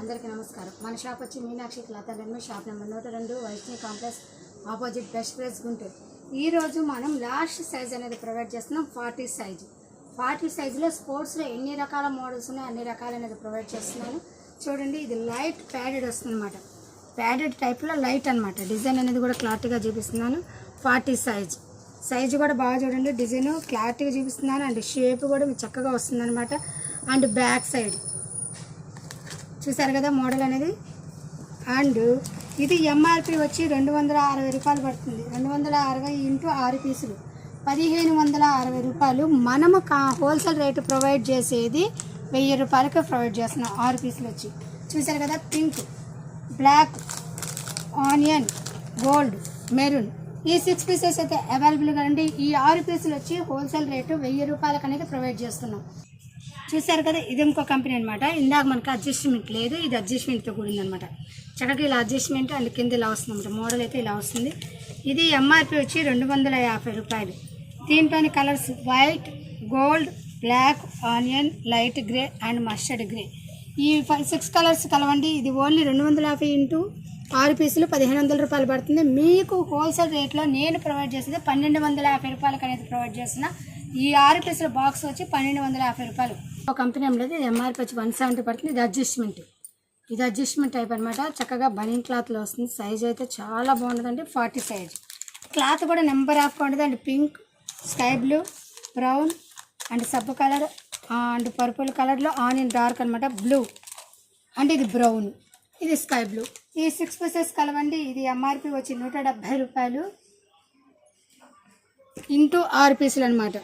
అందరికీ నమస్కారం. మన షాప్ వచ్చి Meenakshi cloth and shop number నూట రెండు Vaishnavi complex opposite best price Guntur. ఈ రోజు మనం లాస్ట్ సైజ్ అనేది ప్రొవైడ్ చేస్తున్నాం ఫార్టీ సైజ్ ఫార్టీ సైజులో స్పోర్ట్స్లో ఎన్ని రకాల మోడల్స్ ఉన్నాయో అన్ని రకాలు అనేది ప్రొవైడ్ చేస్తున్నాను. చూడండి ఇది లైట్ ప్యాడెడ్ వస్తుందన్నమాట. ప్యాడెడ్ టైప్లో లైట్ అనమాట డిజైన్ అనేది కూడా క్లారిటీగా చూపిస్తున్నాను. ఫార్టీ సైజ్ సైజు కూడా బాగా చూడండి. డిజైన్ క్లారిటీగా చూపిస్తున్నాను. అండ్ షేప్ కూడా చక్కగా వస్తుందన్నమాట. అండ్ బ్యాక్ సైడ్ చూసారు కదా మోడల్ అనేది? అండ్ ఇది ఎంఆర్పి వచ్చి రెండు వందల అరవై రూపాయలు పడుతుంది. రెండు వందల అరవై ఇంటూ ఆరు పీసులు. పదిహేను వందల అరవై రూపాయలు మనము కా హోల్సేల్ రేటు ప్రొవైడ్ చేసేది వెయ్యి రూపాయలకి ప్రొవైడ్ చేస్తున్నాం ఆరు పీసులు వచ్చి. చూసారు కదా pink black onion gold maroon. ఈ సిక్స్ పీసెస్ అయితే అవైలబుల్గా అండి ఈ ఆరు పీసులు వచ్చి హోల్సేల్ రేటు వెయ్యి రూపాయలకి అనేది ప్రొవైడ్ చేస్తున్నాం. చూసారు కదా ఇది ఇంకో కంపెనీ అనమాట ఇందాక మనకు అడ్జస్ట్మెంట్ లేదు ఇది అడ్జస్ట్మెంట్తో కూడిందనమాట చక్కగా ఇలా అడ్జస్ట్మెంట్ అండ్ కింద ఇలా వస్తుంది అనమాట మోడల్ అయితే ఇలా వస్తుంది. ఇది ఎంఆర్పి వచ్చి రెండు వందల యాభై రూపాయలు. దీనిపైన colours white gold black onion light grey and mustard grey. ఈ ఫైవ్ సిక్స్ కలర్స్ కలవండి. ఇది ఓన్లీ రెండు వందల యాభై ఇంటూ ఆరు పీసులు పదిహేను వందల రూపాయలు పడుతుంది. మీకు హోల్సేల్ రేట్లో నేను ప్రొవైడ్ చేసేది పన్నెండు వందల యాభై రూపాయలకి అనేది ప్రొవైడ్ చేస్తున్నా ఈ ఆరు పీసుల బాక్స్ వచ్చి పన్నెండు వందల యాభై రూపాయలు. ఒక కంపెనీ అమ్మలేదు ఇది ఎంఆర్పి వచ్చి వన్ సెవెంటీ పడుతుంది. ఇది అడ్జస్ట్మెంట్ ఇది అడ్జస్ట్మెంట్ టైప్ అనమాట చక్కగా బనీన్ క్లాత్లో వస్తుంది. సైజ్ అయితే చాలా బాగుంటుందండి ఫార్టీ సైజ్ క్లాత్ కూడా నెంబర్ ఆఫ్ ఉంటుంది and pink sky blue brown and సబ్బు కలర్ అండ్ పర్పుల్ కలర్లో ఆనియన్ డార్క్ అనమాట బ్లూ. అండ్ ఇది బ్రౌన్. ఇది స్కై బ్లూ. ఈ సిక్స్ పీసెస్ కలవండి. ఇది ఎంఆర్పి వచ్చి నూట డెబ్భై రూపాయలు. ఇంటూ ఆరు పీసులు అనమాట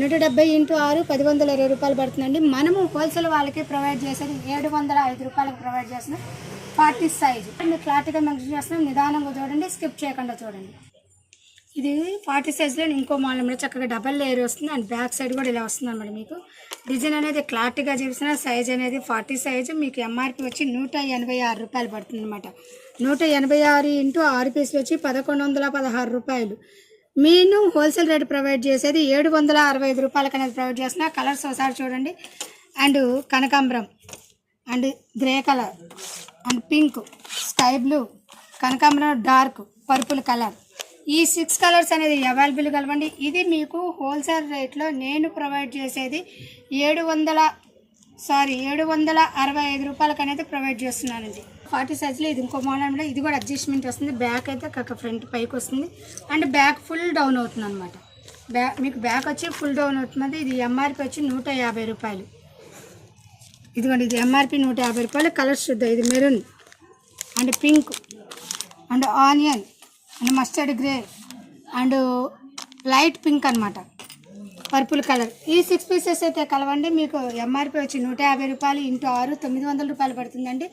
నూట డెబ్బై ఇంటూ ఆరు పది వందల ఇరవై రూపాయలు పడుతుందండి. మనము హోల్సేల్ వాళ్ళకి ప్రొవైడ్ చేసేది ఏడు వందల ఐదు రూపాయలకు ప్రొవైడ్ చేస్తున్నాం ఫార్టీ సైజ్ మీరు క్లారిటీగా మెన్షన్ చేస్తున్నాం నిదానంగా చూడండి స్కిప్ చేయకుండా చూడండి. ఇది ఫార్టీ సైజ్లో ఇంకో మోడల్ అనమాట చక్కగా డబల్ లేయర్ వస్తుంది. అండ్ బ్యాక్ సైడ్ కూడా ఇలా వస్తుంది అనమాట మీకు. డిజైన్ అనేది క్లారిటీగా చూపిస్తున్న సైజ్ అనేది ఫార్టీ సైజ్ మీకు ఎంఆర్పి వచ్చి నూట ఎనభై ఆరు రూపాయలు పడుతుంది అనమాట నూట ఎనభై ఆరు ఇంటూ ఆరు పీసులు వచ్చి పదకొండు వందల పదహారు రూపాయలు. నేను హోల్సేల్ రేట్ ప్రొవైడ్ చేసేది ఏడు వందల అరవై ఐదు రూపాయలకి అనేది ప్రొవైడ్ చేస్తున్నా. కలర్స్ ఒకసారి చూడండి. అండ్ కనకాంబరం. And grey colour. And pink. Sky blue. కనకాంబరం డార్క్. Purple colour. ఈ సిక్స్ కలర్స్ అనేది అవైలబుల్ కలవండి. ఇది మీకు హోల్సేల్ రేట్లో నేను ప్రొవైడ్ చేసేది ఏడు వందల సారీ ఏడు వందల అరవై ఐదు రూపాయలకనైతే ప్రొవైడ్ చేస్తున్నానండి. ఫార్టీ సైజ్లో ఇది ఇంకో మోడల్ ఇది కూడా అడ్జస్ట్మెంట్ వస్తుంది. బ్యాక్ అయితే కాక ఫ్రంట్ పైకి వస్తుంది. అండ్ బ్యాక్ ఫుల్ డౌన్ అవుతుంది అనమాట బ్యాక్ మీకు బ్యాక్ వచ్చి ఫుల్ డౌన్ అవుతుంది ఇది ఎంఆర్పి వచ్చి నూట యాభై రూపాయలు. ఇదిగోండి ఇది ఎంఆర్పి నూట యాభై రూపాయలు. కలర్ శుద్ధ ఇది maroon. And pink. And onion. And mustard grey. And light pink అనమాట పర్పుల్ కలర్. ఈ సిక్స్ పీసెస్ అయితే కలవండి. మీకు ఎంఆర్పి వచ్చి నూట యాభై రూపాయలు ఇంటూ ఆరు తొమ్మిది వందల రూపాయలు పడుతుందండి.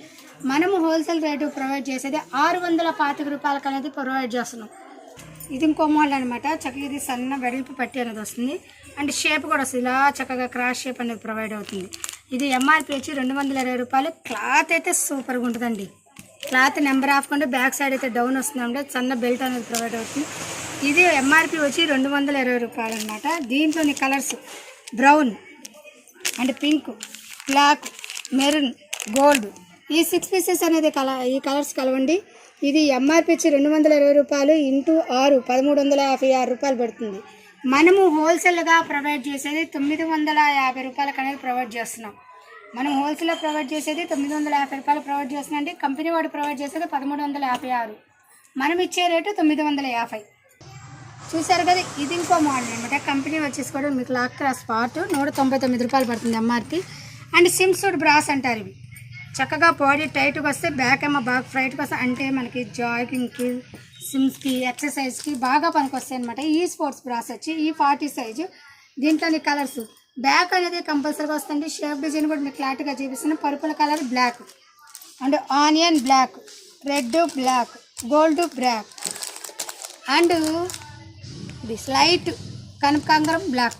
మనము హోల్సేల్ రేటు ప్రొవైడ్ చేసేది ఆరు వందల పాతిక రూపాయలకి అనేది ప్రొవైడ్ చేస్తున్నాం. ఇది ఇంకో మోడల్ అనమాట చక్కగా ఇది సన్న వెడల్పు పట్టి అనేది వస్తుంది. అండ్ షేప్ కూడా వస్తుంది. ఇలా చక్కగా క్రాస్ షేప్ అనేది ప్రొవైడ్ అవుతుంది. ఇది ఎంఆర్పి వచ్చి రెండు వందల ఇరవై రూపాయలు. క్లాత్ అయితే సూపర్గా ఉంటుందండి. Cloth number of back side అయితే డౌన్ వస్తుందంటే సన్న బెల్ట్ అనేది ప్రొవైడ్ అవుతుంది. ఇది ఎంఆర్పి వచ్చి రెండు వందల ఇరవై రూపాయలు అనమాట దీంట్లోని colours brown and pink black maroon gold. ఈ సిక్స్ పీసెస్ అనేది కల ఈ కలర్స్ కలవండి. ఇది ఎంఆర్పి వచ్చి రెండు వందల ఇరవై రూపాయలు ఇంటూ ఆరు పదమూడు వందల యాభై ఆరు రూపాయలు పడుతుంది. మనము హోల్సేల్గా ప్రొవైడ్ చేసేది తొమ్మిది వందల యాభై రూపాయలకు అనేది ప్రొవైడ్ చేస్తున్నాం. మనం హోల్సేల్లో ప్రొవైడ్ చేసేది తొమ్మిది వందల యాభై రూపాయలు ప్రొవైడ్ చేస్తుందంటే కంపెనీ వాడు ప్రొవైడ్ చేసేది పదమూడు వందల యాభై ఆరు. మనం ఇచ్చే రేటు తొమ్మిది వందల యాభై. చూసారు కదా ఇది ఇంకో మోడల్ అనమాట కంపెనీ వచ్చేసి కూడా మీకు లాక్ క్రాస్ పార్ట్ నూట తొంభై తొమ్మిది రూపాయలు పడుతుంది ఎంఆర్పి అండ్ సిమ్సూడ్ బ్రాస్ అంటారు ఇవి. చక్కగా బాడీ టైట్గా వస్తే బ్యాక్ ఏమో బాగా ఫ్రైట్గా వస్తే అంటే మనకి జాగింగ్కి సిమ్స్కి ఎక్సర్సైజ్కి బాగా పనికొస్తాయి అనమాట ఈ స్పోర్ట్స్ బ్రాస్ వచ్చి ఈ ఫార్టీ సైజు దీంట్లోని కలర్స్ బ్యాక్ అనేది కంపల్సరీగా వస్తుంది. షేప్ డిజైన్ కూడా మీకు క్లారిటీగా చూపిస్తున్నాను purple colour black and onion black red black gold black and ఇది స్లైట్ కనకాంబరం బ్లాక్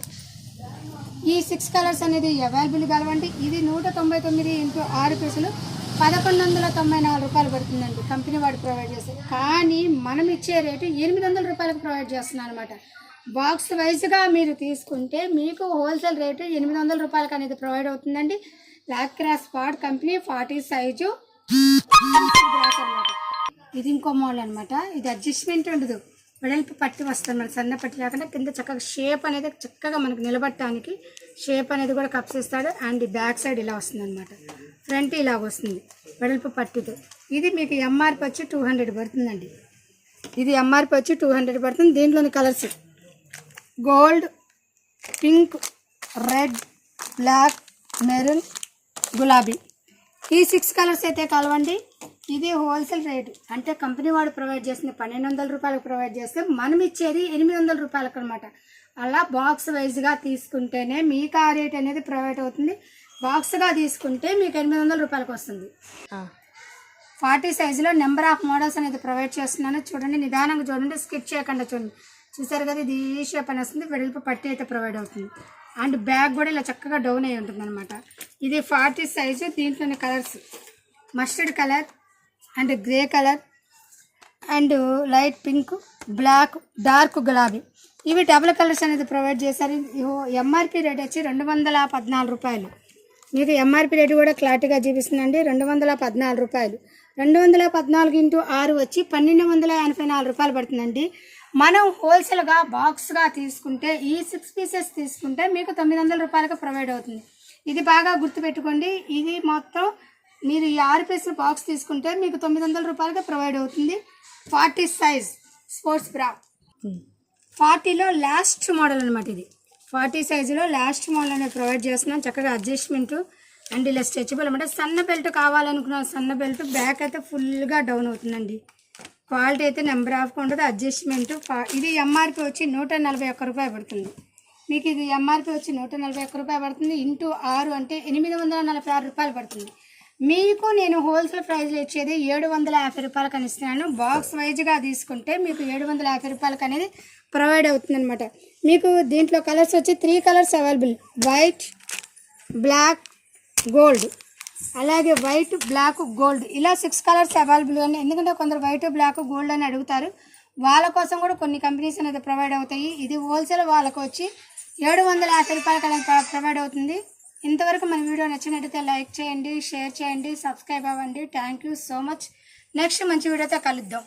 ఈ సిక్స్ కలర్స్ అనేది అవైలబుల్ కలవండి ఇది నూట తొంభై తొమ్మిది ఇంటూ ఆరు పీసులు పదకొండు వందల తొంభై నాలుగు రూపాయలు పడుతుందండి. కంపెనీ వాడు ప్రొవైడ్ చేస్తారు. కానీ మనం ఇచ్చే రేటు ఎనిమిది వందల రూపాయలకు ప్రొవైడ్ చేస్తున్నాం అనమాట బాక్స్ వైజ్గా మీరు తీసుకుంటే మీకు హోల్సేల్ రేటు ఎనిమిది వందల రూపాయలకి అనేది ప్రొవైడ్ అవుతుందండి. Black cross pad company forty size. ఇది ఇంకో మోడల్ అనమాట ఇది అడ్జస్ట్మెంట్ ఉండదు. వెడల్పు పట్టి వస్తుంది మనకి సన్న పట్టి కాకుండా కింద చక్కగా షేప్ అనేది చక్కగా మనకు నిలబట్టడానికి షేప్ అనేది కూడా కప్స్ ఇస్తాడు. అండ్ బ్యాక్ సైడ్ ఇలా వస్తుంది అనమాట ఫ్రంట్ ఇలా వస్తుంది వెడల్పు పట్టితో. ఇది మీకు ఎంఆర్పి వచ్చి టూ హండ్రెడ్ పడుతుందండి. ఇది ఎంఆర్పి వచ్చి టూ హండ్రెడ్ పడుతుంది. దీంట్లోని colours gold pink red black maroon గులాబీ. ఈ సిక్స్ కలర్స్ అయితే కలవండి. ఇది హోల్సేల్ రేటు. అంటే కంపెనీ వాడు ప్రొవైడ్ చేసిన పన్నెండు వందల రూపాయలకు ప్రొవైడ్ చేస్తే మనం ఇచ్చేది ఎనిమిది వందల రూపాయలకు అనమాట అలా బాక్స్ వైజ్గా తీసుకుంటేనే మీకు ఆ రేట్ అనేది ప్రొవైడ్ అవుతుంది. బాక్స్గా తీసుకుంటే మీకు ఎనిమిది వందల రూపాయలకు వస్తుంది. ఫార్టీ సైజులో నెంబర్ ఆఫ్ మోడల్స్ అనేది ప్రొవైడ్ చేస్తున్నాను. చూడండి నిదానంగా చూడండి స్కిప్ చేయకుండా చూడండి. చూసారు కదా ఇది ఈ షేప్ అని వస్తుంది వెడల్పు పట్టి అయితే ప్రొవైడ్ అవుతుంది. అండ్ బ్యాగ్ కూడా ఇలా చక్కగా డౌన్ అయి ఉంటుంది అనమాట ఇది ఫార్టీ సైజు దీంట్లోని colours mustard colour and grey colour and light pink black dark గులాబీ. ఇవి డబుల్ కలర్స్ అనేది ప్రొవైడ్ చేశారు. ఎంఆర్పి రేట్ వచ్చి రెండు వందల పద్నాలుగు రూపాయలు. మీకు ఎంఆర్పి రేటు కూడా క్లారిటీగా చూపిస్తుందండి. రెండు వందల పద్నాలుగు రూపాయలు. రెండు వందల పద్నాలుగు ఇంటూ ఆరు వచ్చి పన్నెండు వందల ఎనభై నాలుగు రూపాయలు పడుతుందండి. మనం హోల్సేల్గా బాక్స్గా తీసుకుంటే ఈ సిక్స్ పీసెస్ తీసుకుంటే మీకు తొమ్మిది వందల రూపాయలకు ప్రొవైడ్ అవుతుంది. ఇది బాగా గుర్తుపెట్టుకోండి. ఇది మొత్తం మీరు ఈ ఆరు పీసులు బాక్స్ తీసుకుంటే మీకు తొమ్మిది వందల రూపాయలకి ప్రొవైడ్ అవుతుంది. ఫార్టీ సైజ్ స్పోర్ట్స్ బ్రా ఫార్టీలో లాస్ట్ మోడల్ అనమాట ఇది. ఫార్టీ సైజులో లాస్ట్ మోడల్ అనేది ప్రొవైడ్ చేస్తున్నాం. చక్కగా అడ్జస్ట్మెంట్ అండ్ ఇలా స్ట్రెచబుల్ అనమాట సన్న బెల్ట్ కావాలనుకున్న సన్న బెల్ట్ బ్యాక్ అయితే ఫుల్గా డౌన్ అవుతుందండి. క్వాలిటీ అయితే నెంబర్ ఆఫ్ ఉండదు అడ్జస్ట్మెంట్. ఇది ఎంఆర్పి వచ్చి నూట నలభై ఒక్క రూపాయి పడుతుంది. మీకు ఇది ఎంఆర్పి వచ్చి నూట నలభై ఒక్క రూపాయి పడుతుంది ఇంటూ ఆరు అంటే ఎనిమిది వందల నలభై ఆరు రూపాయలు పడుతుంది. మీకు నేను హోల్సేల్ ప్రైస్లో ఇచ్చేది ఏడు వందల యాభై రూపాయలకు అని ఇస్తున్నాను. బాక్స్ వైజ్గా తీసుకుంటే మీకు ఏడు వందల యాభై రూపాయలకి అనేది ప్రొవైడ్ అవుతుందన్నమాట. మీకు దీంట్లో కలర్స్ వచ్చి three colours available. White black gold. అలాగే వైట్ బ్లాక్ గోల్డ్. ఇలా సిక్స్ కలర్స్ అవైలబుల్ ఉన్నాయి. ఎందుకంటే కొందరు వైట్ బ్లాక్ గోల్డ్ అని అడుగుతారు. వాళ్ళ కోసం కూడా కొన్ని కంపెనీస్ అనేది ప్రొవైడ్ అవుతాయి. ఇది హోల్సేల్ వాళ్ళకు వచ్చి ఏడు వందల యాభై రూపాయలకి అనేది ప్రొవైడ్ అవుతుంది. ఇంతవరకు మన వీడియో నచ్చినట్టయితే లైక్ చేయండి షేర్ చేయండి సబ్స్క్రైబ్ అవ్వండి. Thank you so much next మంచి వీడియోతో కలుద్దాం.